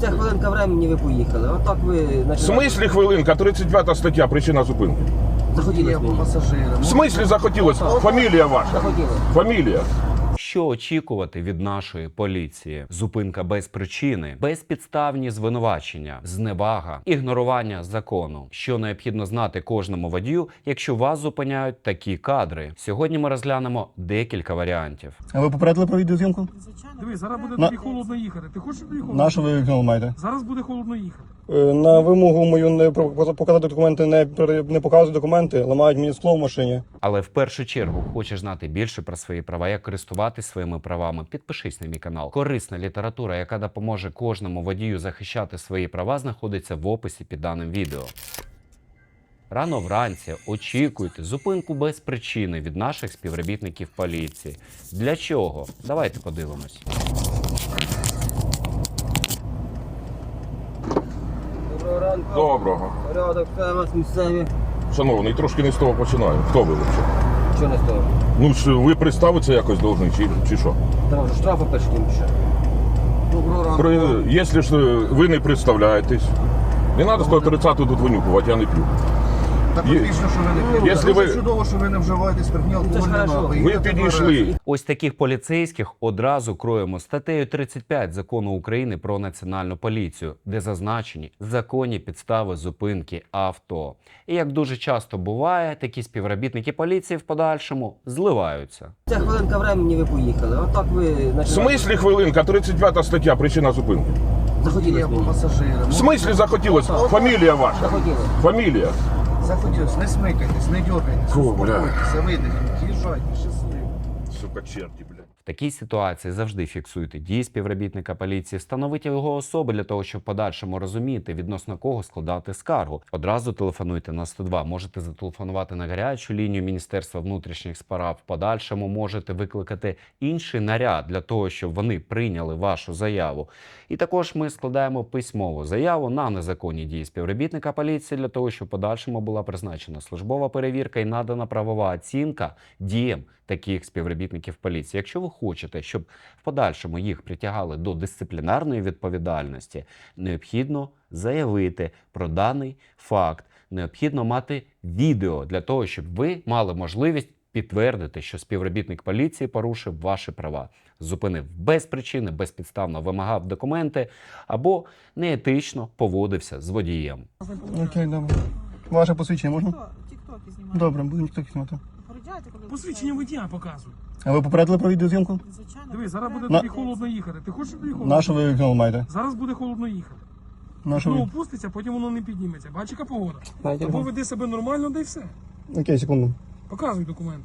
Це хвилинка времени ви поїхали. Отак ви В смислі хвилинка, 35 стаття, причина зупинки. захотіли Є по пасажирам. В смислі захотілося? Фамілія ваша. Захотіли. Фамілія. Що очікувати від нашої поліції? Зупинка без причини, безпідставні звинувачення, зневага, ігнорування закону. Що необхідно знати кожному водію, якщо вас зупиняють такі кадри. Сьогодні ми розглянемо декілька варіантів. А ви попередили про відеозйомку? Диви, зараз буде На- тобі холодно їхати. Ти хочеш тобі холодно? На що ви вікно маєте? Зараз буде холодно їхати. Е, На вимогу мою не про- показати документи, не, пере- не показують документи, ламають мені скло в машині. Але в першу чергу хочеш знати більше про свої права, як користуватись своїми правами. Підпишись на мій канал. Корисна література, яка допоможе кожному водію захищати свої права, знаходиться в описі під даним відео. Рано вранці очікуйте зупинку без причини від наших співробітників поліції. Для чого? Давайте подивимось. Доброго ранку. Доброго. Порядок, це у вас місцеві. Шановний, трошки не з того починаю. Хто ви взагалі? Що не стоїть? Ну ж ви представитися якось должны, чи, чи що? Там вже штрафи почти ще. Доброго ранку. При, якщо ж ви не представляєтесь, не треба 130 тут винюкувати, я не п'ю. Так Є- що ви не п'єте. Якщо Дуже ви- чудово, що ви не вживаєте спиртні алкогольні хорошо. напої. Ви Їдете підійшли. Ось таких поліцейських одразу кроємо статтею 35 закону України про національну поліцію, де зазначені законні підстави зупинки авто. І як дуже часто буває, такі співробітники поліції в подальшому зливаються. Це хвилинка времени ви поїхали. Отак ви В смислі хвилинка, 35 стаття, причина зупинки. захотіли. Є мені. пасажирам. В смислі захотілось? Фамілія ваша. Захотіли. Фамілія. Захотілось, не смикайтесь, не дергайтесь, Фу, бля. успокойтеся, видихніть, їжджайте, щасливо. Сука, черті, блядь. В такій ситуації завжди фіксуйте дії співробітника поліції, встановіть його особи для того, щоб подальшому розуміти, відносно кого складати скаргу. Одразу телефонуйте на 102. Можете зателефонувати на гарячу лінію Міністерства внутрішніх справ. В подальшому можете викликати інший наряд для того, щоб вони прийняли вашу заяву. І також ми складаємо письмову заяву на незаконні дії співробітника поліції для того, щоб подальшому була призначена службова перевірка і надана правова оцінка діям таких співробітників поліції. Якщо ви хочете, щоб в подальшому їх притягали до дисциплінарної відповідальності, необхідно заявити про даний факт. Необхідно мати відео для того, щоб ви мали можливість підтвердити, що співробітник поліції порушив ваші права, зупинив без причини, безпідставно вимагав документи або неетично поводився з водієм. Окей, добре. Ваше посвідчення можна? Тіктоки знімати. Добре, будемо тільки знімати. Посвідчення водія показуй. А ви попередили про відеозйомку? Звичайно. Диви, зараз буде На- тобі холодно їхати. Ти хочеш тобі холодно? На що ви вікно маєте? Зараз буде холодно їхати. На що Воно ви? опуститься, потім воно не підніметься. Бачиш, яка погода. Дайте Або веди себе нормально, да й все. Окей, секунду. Показуй документи.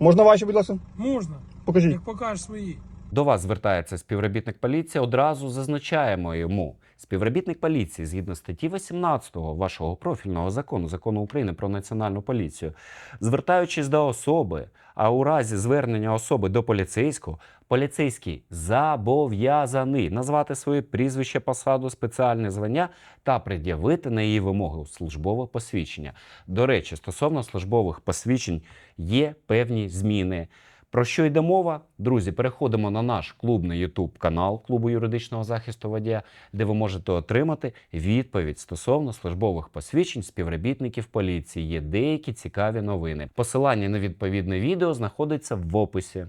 Можна ваші, будь ласка? Можна. Покажіть. Як покажеш свої. До вас звертається співробітник поліції. Одразу зазначаємо йому. Співробітник поліції згідно статті 18 вашого профільного закону, закону України про національну поліцію, звертаючись до особи, а у разі звернення особи до поліцейського, поліцейський зобов'язаний назвати своє прізвище, посаду, спеціальне звання та пред'явити на її вимогу службове посвідчення. До речі, стосовно службових посвідчень є певні зміни. Про що йде мова? Друзі, переходимо на наш клубний YouTube канал клубу юридичного захисту водія, де ви можете отримати відповідь стосовно службових посвідчень співробітників поліції. Є деякі цікаві новини. Посилання на відповідне відео знаходиться в описі.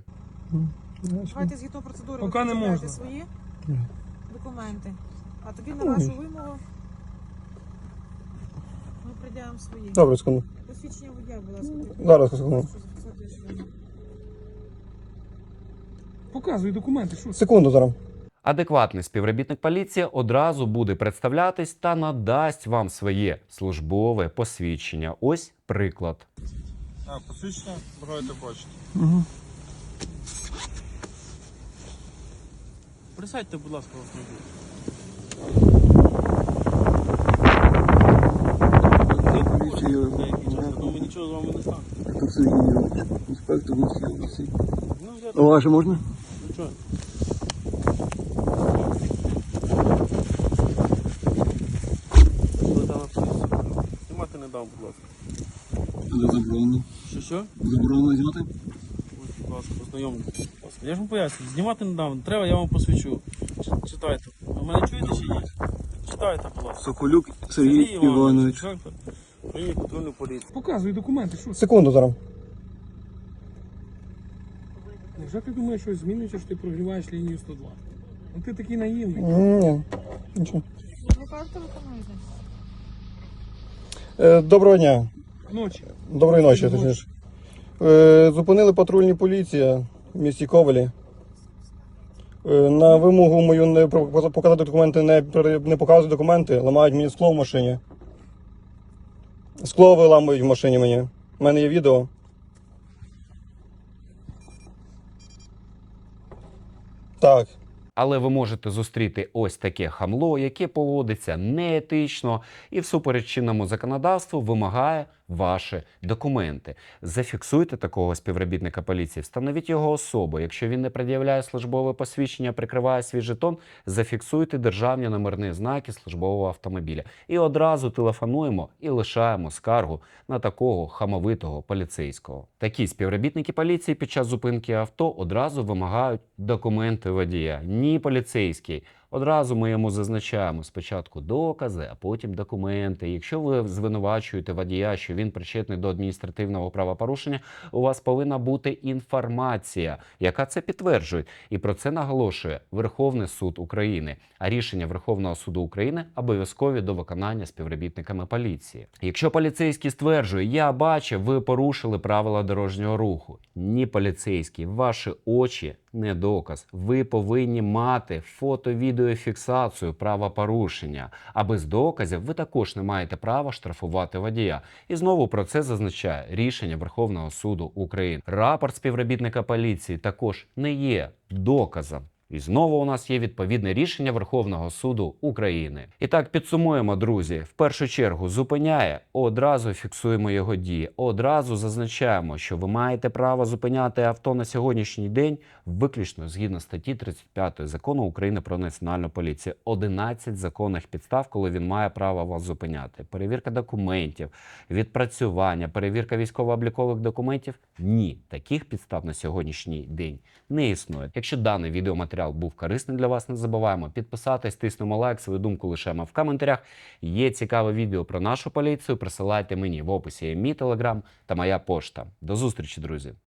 Давайте згідно процедури Поки ви не можна. свої документи. А тобі на ні. вимогу ми пред'явимо свої. Добре, секунду. Посвідчення водія, будь ласка. Зараз, секунду. Показуй документи. Що? Секунду зараз. Адекватний співробітник поліції одразу буде представлятись та надасть вам своє службове посвідчення. Ось приклад. А, посвідчення бажаєте бачити. Угу. Присядьте, будь ласка, вас не. Думаю, нічого з вами не стане. Інспектор Ну, вже А ваше можна? ну що? Ви дали поліцію. Знімати будь ласка. Але заборонено. Що що? Заборонено знімати? Ось, будь ласка, познайомтесь. будь ласка. Я ж вам поясню, знімати не дам. Треба, я вам посвічу. Ч- Читайте. Ви мене чуєте чи ні? Читайте, будь ласка. Соколюк Сергій Іванович. Управління патрульної поліції. Показуй документи, що це? Секунду зараз. Невже ти думаєш, що змінюється, що ти прогріваєш лінію 102? Ну ти такий наївний. Ні, нічого. Ви кажете? Е, Доброго дня. Ночі. Доброї ночі, точніше. Е, Зупинили патрульні поліція в місті Ковелі. Е, На вимогу мою не показати документи, не, не показують документи, ламають мені скло в машині. Скло виламують в машині мені. У мене є відео. Так. Але ви можете зустріти ось таке хамло, яке поводиться неетично і всупереч чинному законодавству вимагає ваші документи. Зафіксуйте такого співробітника поліції, встановіть його особу. Якщо він не пред'являє службове посвідчення, прикриває свій жетон, зафіксуйте державні номерні знаки службового автомобіля. І одразу телефонуємо і лишаємо скаргу на такого хамовитого поліцейського. Такі співробітники поліції під час зупинки авто одразу вимагають документи водія. Ні, поліцейський. Одразу ми йому зазначаємо спочатку докази, а потім документи. Якщо ви звинувачуєте водія, що він причетний до адміністративного правопорушення, у вас повинна бути інформація, яка це підтверджує. І про це наголошує Верховний суд України. А рішення Верховного суду України обов'язкові до виконання співробітниками поліції. Якщо поліцейський стверджує, я бачив, ви порушили правила дорожнього руху. Ні, поліцейський, ваші очі не доказ. Ви повинні мати фото-відеофіксацію правопорушення. А без доказів ви також не маєте права штрафувати водія. І знову про це зазначає рішення Верховного суду України. Рапорт співробітника поліції також не є доказом. І знову у нас є відповідне рішення Верховного суду України. І так підсумуємо, друзі. В першу чергу зупиняє, одразу фіксуємо його дії. Одразу зазначаємо, що ви маєте право зупиняти авто на сьогоднішній день виключно згідно статті 35 закону України про національну поліцію. 11 законних підстав, коли він має право вас зупиняти. Перевірка документів, відпрацювання, перевірка військово-облікових документів. Ні, таких підстав на сьогоднішній день не існує. Якщо даний відеоматеріал був корисний для вас, не забуваємо підписатись, тиснемо лайк, свою думку лишаємо в коментарях. Є цікаве відео про нашу поліцію. Присилайте мені в описі мій телеграм та моя пошта. До зустрічі, друзі!